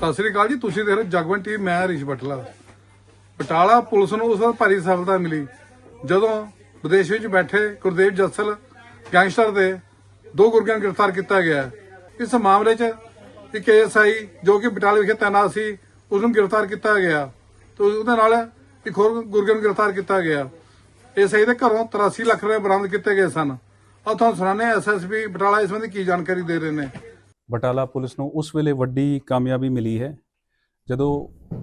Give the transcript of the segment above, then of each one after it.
ਸਤਿ ਸ੍ਰੀ ਅਕਾਲ ਜੀ, ਤੁਸੀਂ ਦੇਖ ਰਹੇ ਜਗਵੰਤ ਟੀਵੀ, ਮੈਂ ਰਿਸ਼ ਬਟਲਾ। ਬਟਾਲਾ ਪੁਲਿਸ ਨੂੰ ਉਸ ਵਕਤ ਭਾਰੀ ਸਫਲਤਾ ਮਿਲੀ। ਜਦੋਂ ਵਿਦੇਸ਼ ਵਿੱਚ ਬੈਠੇ ਗੁਰਦੇਵ ਜੱਸਲ ਗੈਂਗਸਟਰ ਦੇ ਦੋ ਗੁਰਗਿਆਂ ਨੂੰ ਗ੍ਰਿਫਤਾਰ ਕੀਤਾ ਗਿਆ ਇਸ ਮਾਮਲੇ 'ਚ ਇੱਕ ਐਸਆਈ ਜੋ ਕਿ ਬਟਾਲੇ ਵਿਖੇ ਤੈਨਾਤ ਸੀ, ਉਸ ਨੂੰ ਗ੍ਰਿਫਤਾਰ ਕੀਤਾ ਗਿਆ। ਤੇ ਉਹਦੇ ਨਾਲ ਇੱਕ ਹੋਰ ਗੁਰਗਿਆਂ ਨੂੰ ਗ੍ਰਿਫਤਾਰ ਕੀਤਾ ਗਿਆ। ਐਸਆਈ ਦੇ ਘਰੋਂ 83 ਲੱਖ ਰੁਪਏ ਬਰਾਮਦ ਕੀਤੇ ਗਏ ਸਨ। ਆ ਤੁਹਾਨੂੰ ਸੁਣਾਉਂਦੇ ਐਸਐਸਪੀ ਬਟਾਲਾ ਇਸ ਸੰਬੰਧੀ ਕੀ ਜਾਣਕਾਰੀ ਦੇ ਰਹੇ ਨੇ। ਬਟਾਲਾ ਪੁਲਿਸ ਨੂੰ ਉਸ ਵੇਲੇ ਵੱਡੀ ਕਾਮਯਾਬੀ ਮਿਲੀ ਹੈ, ਜਦੋਂ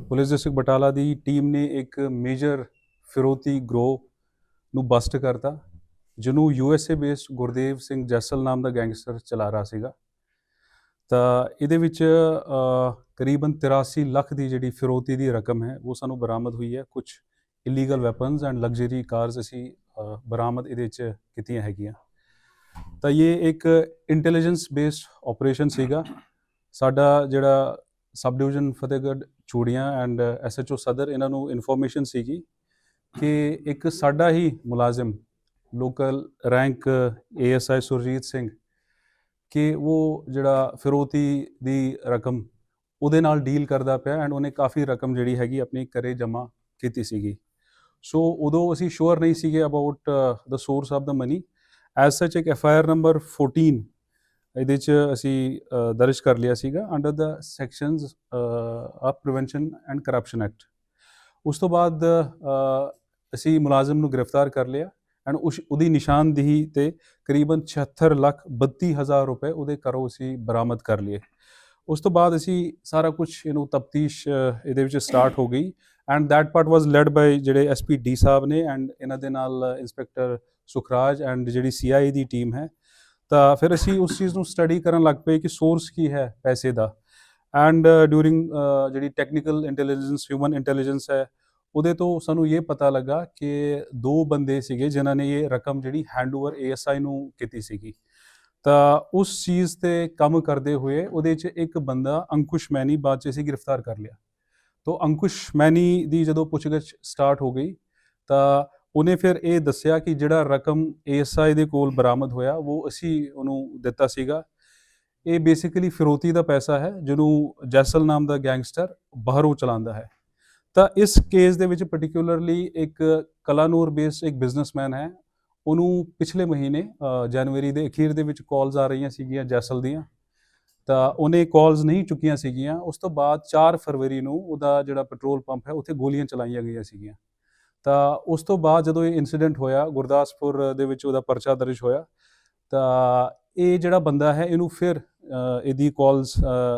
ਪੁਲਿਸ ਡਿਸਟ੍ਰਿਕਟ ਬਟਾਲਾ ਦੀ ਟੀਮ ਨੇ ਇੱਕ ਮੇਜਰ ਫਿਰੋਤੀ ਗਰੋ ਨੂੰ ਬਸਟ ਕਰਤਾ, ਜਿਹਨੂੰ ਯੂਐਸਏ ਬੇਸਡ ਗੁਰਦੇਵ ਸਿੰਘ ਜੈਸਲ ਨਾਮ ਦਾ ਗੈਂਗਸਟਰ ਚਲਾ ਰਿਹਾ ਸੀਗਾ। ਤਾਂ ਇਹਦੇ ਵਿੱਚ ਕਰੀਬਨ 83 ਲੱਖ ਦੀ ਜਿਹੜੀ ਫਿਰੋਤੀ ਦੀ ਰਕਮ ਹੈ, ਉਹ ਸਾਨੂੰ ਬਰਾਮਦ ਹੋਈ ਹੈ। ਕੁਝ illegal weapons and luxury cars ਅਸੀਂ ਬਰਾਮਦ ਇਹਦੇ ਵਿੱਚ ਕੀਤੀਆਂ ਹੈਗੀਆਂ। ਤਾਂ ਇਹ ਇੱਕ ਇੰਟੈਲੀਜੈਂਸ ਬੇਸਡ ਆਪਰੇਸ਼ਨ ਸੀਗਾ। ਸਾਡਾ ਜਿਹੜਾ ਸਬ ਡਿਵੀਜ਼ਨ ਫਤਿਹਗੜ੍ਹ, ਚੂੜੀਆਂ ਐਂਡ ਐਸਐਚਓ uh, ਸਦਰ, ਇਹਨਾਂ ਨੂੰ ਇਨਫੋਰਮੇਸ਼ਨ ਸੀਗੀ ਕਿ ਇੱਕ ਸਾਡਾ ਹੀ ਮੁਲਾਜ਼ਮ local rank ASI Surjit Singh, ਕਿ ਉਹ ਜਿਹੜਾ ਫਿਰੋਤੀ ਦੀ ਰਕਮ ਉਹਦੇ ਨਾਲ ਡੀਲ ਕਰਦਾ ਪਿਆ ਐਂਡ ਉਹਨੇ ਕਾਫੀ ਰਕਮ ਜਿਹੜੀ ਹੈਗੀ ਆਪਣੀ ਘਰੇ ਜਮ੍ਹਾਂ ਕੀਤੀ ਸੀਗੀ। ਸੋ ਉਦੋਂ ਅਸੀਂ ਸ਼ੋਰ ਨਹੀਂ ਸੀਗੇ about the source of the money as such ਇੱਕ ਐਫ ਆਈ ਆਰ ਨੰਬਰ 14 ਇਹਦੇ ਚ ਅਸੀਂ ਦਰਜ ਕਰ ਲਿਆ ਸੀਗਾ under the sections of prevention and corruption act ਉਸ ਤੋਂ ਬਾਅਦ ਅਸੀਂ ਮੁਲਾਜ਼ਮ ਨੂੰ ਗ੍ਰਿਫਤਾਰ ਕਰ ਲਿਆ ਐਂਡ ਉਸ, ਉਹਦੀ ਨਿਸ਼ਾਨਦੇਹੀ ਤੇ ਕਰੀਬਨ 76 ਲੱਖ 32 ਹਜ਼ਾਰ ਰੁਪਏ ਉਹਦੇ ਘਰੋਂ ਅਸੀਂ ਬਰਾਮਦ ਕਰ ਲਏ। ਉਸ ਤੋਂ ਬਾਅਦ ਅਸੀਂ ਸਾਰਾ ਕੁਝ ਇਹਨੂੰ ਤਫਤੀਸ਼ ਇਹਦੇ ਵਿੱਚ ਸਟਾਰਟ ਹੋ ਗਈ and that part was led by ਜਿਹੜੇ ਐਸਪੀ ਡੀ ਸਾਹਿਬ ਨੇ ਐਂਡ ਇਹਨਾਂ ਦੇ ਨਾਲ ਇੰਸਪੈਕਟਰ ਸੁਖਰਾਜ ਐਂਡ ਜਿਹੜੀ ਸੀਆਈ ਦੀ ਟੀਮ ਹੈ, ਤਾਂ ਫਿਰ ਅਸੀਂ ਉਸ ਚੀਜ਼ ਨੂੰ ਸਟੱਡੀ ਕਰਨ ਲੱਗ ਪਏ ਕਿ ਸੋਰਸ ਕੀ ਹੈ ਪੈਸੇ ਦਾ ਐਂਡ ਡਿਊਰਿੰਗ ਜਿਹੜੀ ਟੈਕਨੀਕਲ ਇੰਟੈਲੀਜੈਂਸ ਹਿਊਮਨ ਇੰਟੈਲੀਜੈਂਸ ਹੈ, ਉਹਦੇ ਤੋਂ ਸਾਨੂੰ ਇਹ ਪਤਾ ਲੱਗਾ ਕਿ ਦੋ ਬੰਦੇ ਸੀਗੇ ਜਿਨ੍ਹਾਂ ਨੇ ਇਹ ਰਕਮ ਜਿਹੜੀ ਹੈਂਡਓਵਰ ਏਐਸਆਈ ਨੂੰ ਕੀਤੀ ਸੀਗੀ। ਤਾਂ ਉਸ ਚੀਜ਼ ਤੇ ਕੰਮ ਕਰਦੇ ਹੋਏ ਉਹਦੇ 'ਚ ਇੱਕ ਬੰਦਾ ਅੰਕੁਸ਼ ਮੈਨੀ ਬਾਅਦ 'ਚ ਅਸੀਂ ਗ੍ਰਿਫਤਾਰ ਕਰ ਲਿਆ। ਤੋਂ ਅੰਕੁਸ਼ ਮੈਨੀ ਦੀ ਜਦੋਂ ਪੁੱਛਗਿੱਛ ਸਟਾਰਟ ਹੋ ਗਈ, ਤਾਂ ਉਹਨੇ ਫਿਰ ਇਹ ਦੱਸਿਆ ਕਿ ਜਿਹੜਾ ਰਕਮ ਏਐਸਆਈ ਦੇ ਕੋਲ ਬਰਾਮਦ ਹੋਇਆ, ਉਹ ਅਸੀਂ ਉਹਨੂੰ ਦਿੱਤਾ ਸੀਗਾ। ਇਹ ਬੇਸਿਕਲੀ ਫਿਰੋਤੀ ਦਾ ਪੈਸਾ ਹੈ, ਜਿਹਨੂੰ ਜੈਸਲ ਨਾਮ ਦਾ ਗੈਂਗਸਟਰ ਬਾਹਰੋਂ ਚਲਾਉਂਦਾ ਹੈ। ਤਾਂ ਇਸ ਕੇਸ ਦੇ ਵਿੱਚ ਪਾਰਟਿਕੂਲਰਲੀ ਇੱਕ ਕਲਾਨੂਰ ਬੇਸਡ ਇੱਕ ਬਿਜ਼ਨਸਮੈਨ ਹੈ, ਉਹਨੂੰ ਪਿਛਲੇ ਮਹੀਨੇ ਜਨਵਰੀ ਦੇ ਅਖੀਰ ਦੇ ਵਿੱਚ ਕਾਲਸ ਆ ਰਹੀਆਂ ਸੀਗੀਆਂ ਜੈਸਲ ਦੀਆਂ। ਤਾਂ ਉਹਨੇ ਕਾਲਸ ਨਹੀਂ ਚੁੱਕੀਆਂ ਸੀਗੀਆਂ, ਉਸ ਤੋਂ ਬਾਅਦ 4 ਫਰਵਰੀ ਨੂੰ ਉਹਦਾ ਜਿਹੜਾ ਪੈਟਰੋਲ ਪੰਪ ਹੈ, ਉੱਥੇ ਗੋਲੀਆਂ ਚਲਾਈਆਂ ਗਈਆਂ ਸੀਗੀਆਂ। ਤਾਂ ਉਸ ਤੋਂ ਬਾਅਦ ਜਦੋਂ ਇਹ ਇਨਸੀਡੈਂਟ ਹੋਇਆ, ਗੁਰਦਾਸਪੁਰ ਦੇ ਵਿੱਚ ਉਹਦਾ ਪਰਚਾ ਦਰਜ ਹੋਇਆ, ਤਾਂ ਇਹ ਜਿਹੜਾ ਬੰਦਾ ਹੈ, ਇਹਨੂੰ ਫਿਰ ਇਹਦੀ ਕਾਲਸ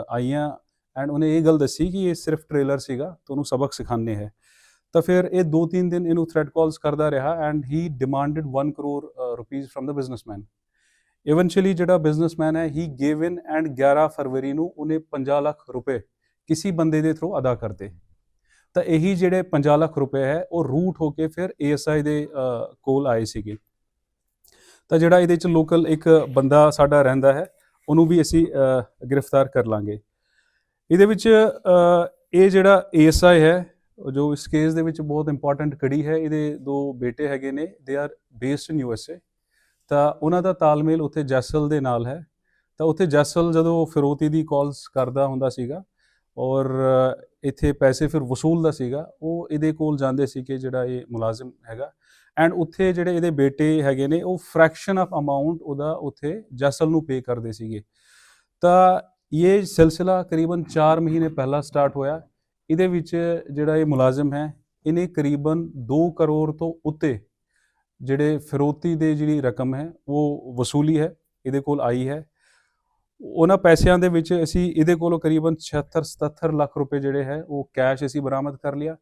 ਆਈਆਂ ਐਂਡ ਉਹਨੇ ਇਹ ਗੱਲ ਦੱਸੀ ਕਿ ਇਹ ਸਿਰਫ ਟ੍ਰੇਲਰ ਸੀਗਾ ਤੇ ਉਹਨੂੰ ਸਬਕ ਸਿਖਾਣੇ ਹੈ। ਤਾਂ ਫਿਰ ਇਹ 2-3 ਦਿਨ ਇਹਨੂੰ ਥ੍ਰੈਟ ਕਾਲਸ ਕਰਦਾ ਰਿਹਾ and he demanded 1 crore rupees from the businessman eventually ਜਿਹੜਾ ਬਿਜ਼ਨਸਮੈਨ ਹੈ ਹੀ ਗੇਵ ਇਨ ਐਂਡ 11 ਫਰਵਰੀ ਨੂੰ ਉਹਨੇ 50 ਲੱਖ ਰੁਪਏ ਕਿਸੇ ਬੰਦੇ ਦੇ ਥਰੂ ਅਦਾ ਕਰਤੇ ਤਾਂ ਇਹੀ ਜਿਹੜੇ 50 ਲੱਖ ਰੁਪਏ ਹੈ, ਉਹ ਰੂਟ ਹੋ ਕੇ ਫਿਰ ਏਐਸਆਈ ਦੇ ਕੋਲ ਆਏ ਸੀਗੇ। ਤਾਂ ਜਿਹੜਾ ਇਹਦੇ ਚ ਲੋਕਲ ਇੱਕ ਬੰਦਾ ਸਾਡਾ ਰਹਿੰਦਾ ਹੈ, ਉਹਨੂੰ ਵੀ ਅਸੀਂ ਗ੍ਰਿਫਤਾਰ ਕਰ ਲਾਂਗੇ। ਇਹਦੇ ਵਿੱਚ ਇਹ ਜਿਹੜਾ ਏਐਸਆਈ ਹੈ ਜੋ ਇਸ ਕੇਸ ਦੇ ਵਿੱਚ ਬਹੁਤ ਇੰਪੋਰਟੈਂਟ ਕੜੀ ਹੈ, ਇਹਦੇ ਦੋ ਬੇਟੇ ਹੈਗੇ ਨੇ they are based in USA ਤਾਂ ਉਹਨਾਂ ਦਾ ਤਾਲਮੇਲ ਉੱਥੇ ਜੈਸਲ ਦੇ ਨਾਲ ਹੈ। ਤਾਂ ਉੱਥੇ ਜੈਸਲ ਜਦੋਂ ਫਿਰੋਤੀ ਦੀ ਕਾਲਸ ਕਰਦਾ ਹੁੰਦਾ ਸੀਗਾ, ਔਰ ਇੱਥੇ ਪੈਸੇ ਫਿਰ ਵਸੂਲ ਦਾ ਸੀਗਾ, ਉਹ ਇਹਦੇ ਕੋਲ ਜਾਂਦੇ ਸੀ ਕਿ ਜਿਹੜਾ ਇਹ ਮੁਲਾਜ਼ਮ ਹੈਗਾ। ਐਂਡ ਉੱਥੇ ਜਿਹੜੇ ਇਹਦੇ ਬੇਟੇ ਹੈਗੇ ਨੇ, ਉਹ ਫ੍ਰੈਕਸ਼ਨ ਆਫ ਅਮਾਉਂਟ ਉਹਦਾ ਉੱਥੇ ਜੈਸਲ ਨੂੰ ਪੇ ਕਰਦੇ ਸੀਗੇ। ਤਾਂ ਇਹ ਸਿਲਸਿਲਾ ਕਰੀਬਨ 4 ਮਹੀਨੇ ਪਹਿਲਾਂ ਸਟਾਰਟ ਹੋਇਆ। ਇਹਦੇ ਵਿੱਚ ਜਿਹੜਾ ਇਹ ਮੁਲਾਜ਼ਮ ਹੈ, ਇਹਨੇ ਕਰੀਬਨ 2 ਕਰੋੜ ਤੋਂ ਉੱਤੇ ਜਿਹੜੇ ਫਿਰੋਤੀ ਦੇ ਜਿਹੜੀ ਰਕਮ ਹੈ, ਉਹ ਵਸੂਲੀ ਹੈ, ਇਹਦੇ ਕੋਲ ਆਈ ਹੈ। ਉਹਨਾਂ ਪੈਸਿਆਂ ਦੇ ਵਿੱਚ ਅਸੀਂ ਇਹਦੇ ਕੋਲੋਂ ਕਰੀਬਨ 76 77 ਲੱਖ ਰੁਪਏ ਜਿਹੜੇ ਹੈ, ਉਹ ਕੈਸ਼ ਅਸੀਂ ਬਰਾਮਦ ਕਰ ਲਿਆ।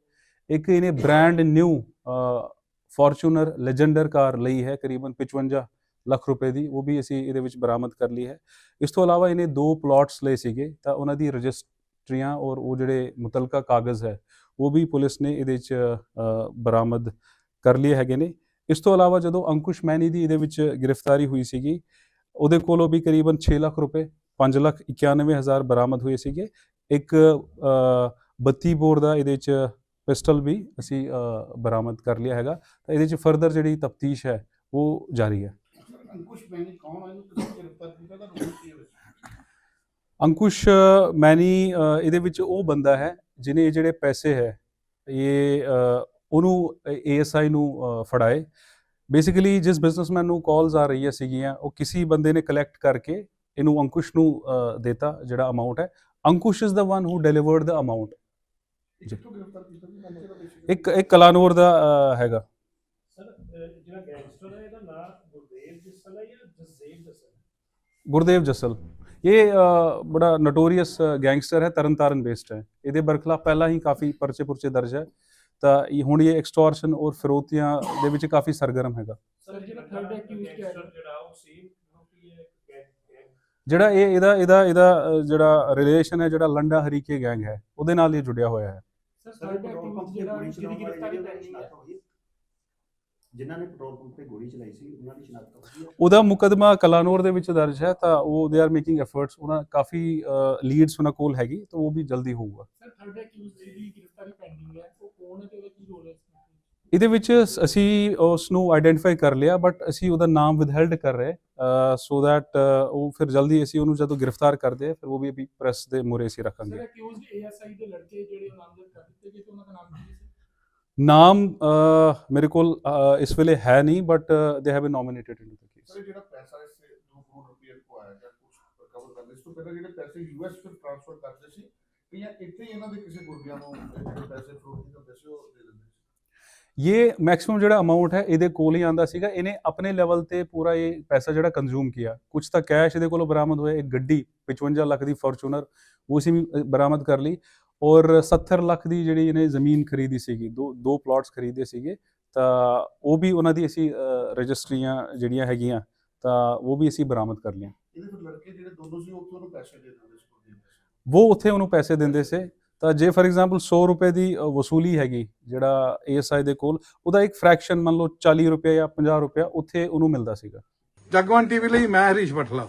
ਇੱਕ ਇਹਨੇ brand new Fortuner Legender car ਲਈ ਹੈ, ਕਰੀਬਨ 55 ਲੱਖ ਰੁਪਏ ਦੀ, ਉਹ ਵੀ ਅਸੀਂ ਇਹਦੇ ਵਿੱਚ ਬਰਾਮਦ ਕਰ ਲਈ ਹੈ। ਇਸ ਤੋਂ ਇਲਾਵਾ ਇਹਨੇ ਦੋ ਪਲਾਟਸ ਲਏ ਸੀਗੇ, ਤਾਂ ਉਹਨਾਂ ਦੀ ਰਜਿਸਟਰੀਆਂ ਔਰ ਉਹ ਜਿਹੜੇ ਮੁਤਲਕਾ ਕਾਗਜ਼ ਹੈ, ਉਹ ਵੀ ਪੁਲਿਸ ਨੇ ਇਹਦੇ ਵਿੱਚ ਬਰਾਮਦ ਕਰ ਲਏ ਹੈਗੇ ਨੇ। ਇਸ ਤੋਂ ਇਲਾਵਾ ਜਦੋਂ ਅੰਕੁਸ਼ ਮੈਨੀ ਦੀ ਇਹਦੇ ਵਿੱਚ ਗ੍ਰਿਫਤਾਰੀ ਹੋਈ ਸੀਗੀ ਉਹਦੇ ਕੋਲੋਂ ਵੀ ਕਰੀਬਨ 6 ਲੱਖ ਰੁਪਏ 5 ਲੱਖ 91 ਹਜ਼ਾਰ ਬਰਾਮਦ ਹੋਏ ਸੀਗੇ। ਇੱਕ ਅ, 32 ਬੋਰ ਦਾ ਇਹਦੇ ਵਿੱਚ ਪਿਸਟਲ ਵੀ ਅਸੀਂ ਬਰਾਮਦ ਕਰ ਲਿਆ ਹੈਗਾ। ਤਾਂ ਇਹਦੇ ਵਿੱਚ ਫਰਦਰ ਜਿਹੜੀ ਤਫਤੀਸ਼ ਹੈ ਉਹ ਜਾਰੀ ਹੈ। ਅੰਕੁਸ਼ ਮੈਨੀ ਕੌਣ ਹੈ ਇਹਨੂੰ ਕਿੱਥੇ ਗ੍ਰਿਫਤਾਰ ਕੀਤਾ? ਤਾਂ ਰੋਲ ਕੀ ਹੈ ਅੰਕੁਸ਼ ਮੈਨੀ ਇਹਦੇ ਵਿੱਚ ਉਹ ਬੰਦਾ ਹੈ ਜਿਨੇ ਇਹ ਜਿਹੜੇ ਪੈਸੇ ਹੈ ਇਹ ਉਹਨੂੰ ਏਐਸਆਈ ਨੂੰ ਫੜਾਏ। ਬੇਸਿਕਲੀ ਜਿਸ ਬਿਜ਼ਨਸਮੈਨ ਨੂੰ ਕਾਲਸ ਆ ਰਹੀਆਂ ਸੀਗੀਆਂ ਉਹ ਕਿਸੇ ਬੰਦੇ ਨੇ ਕਲੈਕਟ ਕਰਕੇ ਇਹਨੂੰ ਅੰਕੁਸ਼ ਨੂੰ ਦੇਤਾ ਜਿਹੜਾ ਅਮਾਉਂਟ ਹੈ। Ankush is the one who delivered the amount ਇੱਕ ਇੱਕ ਕਲਾਨੌਰ ਦਾ ਹੈਗਾ। ਸਰ ਅਹ ਜਿਹੜਾ ਗੈਂਗਸਟਰ ਹੈ ਇਹਦਾ ਨਾਮ ਗੁਰਦੇਵ ਜਸਲ ਹੈ ਜਾਂ ਜਸਦੇਵ ਜਸਲ? ਹੈ? ਗੁਰਦੇਵ ਜਸਲ। ਇਹ ਬੜਾ ਨੋਟੋਰੀਅਸ ਗੈਂਗਸਟਰ ਹੈ ਤਰਨਤਾਰਨ ਬੇਸਡ ਹੈ। ਇਹਦੇ ਬਰਖਲਾਫ ਪਹਿਲਾਂ ਹੀ ਕਾਫੀ ਪਰਚੇ ਪੁਰਚੇ ਦਰਜ ਹੈ। ਤਾਂ ਇਹ ਹੁਣ ਇਹ ਐਕਸਟੋਰਸ਼ਨ ਔਰ ਫਿਰੌਤੀਆਂ ਦੇ ਵਿੱਚ ਕਾਫੀ ਸਰਗਰਮ ਹੈਗਾ। ਸਰ ਜਿਹੜਾ ਥਰਡ ਐਕਿਊਜ਼ ਗੈਂਗਸਟਰ ਜਿਹੜਾ ਉਹ ਸੇਮ ਗਰੁੱਪ ਹੈ? ਗੈਂਗ ਜਿਹੜਾ ਇਹ ਇਹਦਾ ਇਹਦਾ ਇਹਦਾ ਜਿਹੜਾ ਰਿਲੇਸ਼ਨ ਹੈ ਜਿਹੜਾ ਲੰਡਾ ਹਰੀਕੇ ਗੈਂਗ ਹੈ ਉਹਦੇ ਨਾਲ ਇਹ ਜੁੜਿਆ ਹੋਇਆ ਹੈ। ਸਰ ਸਰ ਥਰਡ ਐਕਿਊਜ਼ ਜਿਹੜਾ ਗ੍ਰਿਫਤਾਰੀ ਜਿਹੜੇ ਸ਼ਨਾਖਤ ਹੋਈ ਹੈ? ਜਿਨ੍ਹਾਂ ਨੇ ਪੈਟਰੋਲ ਪੰਪ ਤੇ ਗੋਲੀ ਚਲਾਈ ਸੀ ਉਹਨਾਂ ਦੀ ਸ਼ਨਾਖਤ ਹੋਈ ਹੈ। ਉਹਦਾ ਮੁਕਦਮਾ ਕਲਾਨੌਰ ਦੇ ਵਿੱਚ ਦਰਜ ਹੈ ਤਾਂ ਉਹ ਦੇ ਆਰ ਮੇਕਿੰਗ ਐਫਰਟਸ ਉਹਨਾਂ ਕਾਫੀ ਲੀਡਸ ਉਹਨਾਂ ਕੋਲ ਹੈਗੀ ਤਾਂ ਉਹ ਵੀ ਜਲਦੀ ਹੋਊਗਾ। ਸਰ ਥਰਡ ਐਕਿਊਜ਼ ਜਿਹਦੀ ਗ੍ਰਿਫਤਾਰੀ ਪੈਂਡਿੰਗ ਹੈ ਉਹ ਕੌਣ ਹੈ ਤੇ ਉਹਦਾ ਕੀ ਰੋਲ ਹੈ ਇਸ ਵਿੱਚ? ਇਹਦੇ ਵਿੱਚ ਅਸੀਂ ਉਸ ਨੂੰ ਆਇਡੈਂਟੀਫਾਈ ਕਰ ਲਿਆ ਬਟ ਅਸੀਂ ਉਹਦਾ ਨਾਮ ਵਿਦਹੈਲਡ ਕਰ ਰਹੇ ਸੋ ਦੈਟ ਉਹ ਫਿਰ ਜਲਦੀ ਅਸੀਂ ਉਹਨੂੰ ਜਦੋਂ ਗ੍ਰਿਫਤਾਰ ਕਰਦੇ ਹਾਂ, ਫਿਰ ਉਹ ਵੀ ਅਭੀ ਪ੍ਰੈਸ ਦੇ ਮੂਹਰੇ ਅਸੀਂ ਸਰ ਰੱਖਾਂਗੇ ਐਕਿਊਜ਼ਡ ਏਐਸਆਈ ਦੇ ਲੜਕੇ ਜਿਹੜੇ ਨਾਮਜ਼ਦ ਕਰ ਦਿੱਤੇ ਗਏ ਤੇ ਉਹਨਾਂ ਦਾ ਨਾਮ ਕੀ ਹੈ? ਸਰ ਨਾਮ ਮੇਰੇ ਕੋਲ ਇਸ ਵੇਲੇ ਹੈ ਨਹੀਂ but they have been nominated in the case sir ਜਿਹੜਾ ਪੈਸਾ ਇਸ 2 ਕਰੋੜ ਰੁਪਏ ਕੋ ਆਇਆ ਜਾਂ ਕੁਝ ਰਿਕਵਰ ਕਰਨ ਇਸ ਤੋਂ ਪਹਿਲਾਂ ਜਿਹੜੇ ਪੈਸੇ ਯੂਐਸ ਫਿਰ ਟ੍ਰਾਂਸਫਰ ਕਰਦੇ ਸੀ ਕਿ ਜਾਂ ਇੱਥੇ ਹੀ ਇਹਨਾਂ ਦੇ ਕਿਸੇ ਗੁਰਗਿਆਂ ਨੂੰ ਜਿਹੜੇ ਪੈਸੇ ਉਹ ਦੇ ਦਿੰਦੇ ਸੀ? ਇਹ ਮੈਕਸਿਮਮ ਜਿਹੜਾ ਅਮਾਉਂਟ ਹੈ ਇਹਦੇ ਕੋਲ ਹੀ ਆਂਦਾ ਸੀਗਾ। ਇਹਨੇ ਆਪਣੇ ਲੈਵਲ ਤੇ ਪੂਰਾ ਇਹ ਪੈਸਾ ਜਿਹੜਾ ਕੰਜ਼ੂਮ ਕੀਤਾ। ਕੁਝ ਤਾਂ ਕੈਸ਼ ਇਹਦੇ ਕੋਲੋਂ ਬਰਾਮਦ ਹੋਇਆ ਇੱਕ ਗੱਡੀ 55 ਲੱਖ ਦੀ ਫੋਰਚੂਨਰ ਉਹ ਵੀ ਬਰਾਮਦ ਕਰ ਲਈ। ਔਰ 70 ਲੱਖ ਦੀ ਜਿਹੜੀ ਇਹਨੇ ਜ਼ਮੀਨ ਖਰੀਦੀ ਸੀਗੀ ਦੋ ਦੋ ਪਲਾਟਸ ਖਰੀਦੇ ਸੀਗੇ ਤਾਂ ਉਹ ਵੀ ਉਹਨਾਂ ਦੀ ਅਸੀਂ ਰਜਿਸਟਰੀਆਂ ਜਿਹੜੀਆਂ ਹੈਗੀਆਂ ਤਾਂ ਉਹ ਵੀ ਅਸੀਂ ਬਰਾਮਦ ਕਰ ਲਈਆਂ। ਇਹਦੇ ਫਿਰ ਲੜਕੇ ਜਿਹੜੇ ਦੋਨੋਂ ਸੀ ਉੱਥੇ ਉਹਨੂੰ ਪੈਸੇ ਦੇ ਦਿੰਦੇ ਸੀ ਗੁਰਦੀਪ ਦੇ ਉਹ ਉੱਥੇ ਉਹਨੂੰ ਪੈਸੇ ਦਿੰਦੇ ਸੀ। ਤਾਂ ਜੇ ਫਾਰ ਐਗਜ਼ਾਮਪਲ 100 ਰੁਪਏ ਦੀ ਵਸੂਲੀ ਹੈਗੀ ਜਿਹੜਾ ਏਐਸਆਈ ਦੇ ਕੋਲ ਉਹਦਾ ਇੱਕ ਫ੍ਰੈਕਸ਼ਨ ਮੰਨ ਲਓ 40 ਰੁਪਏ ਜਾਂ 50 ਰੁਪਏ ਉੱਥੇ ਉਹਨੂੰ ਮਿਲਦਾ ਸੀਗਾ। ਜਗਵੰਤ ਟੀਵੀ ਲਈ ਮੈਂ ਹਰੀਸ਼ ਬਟਲਾ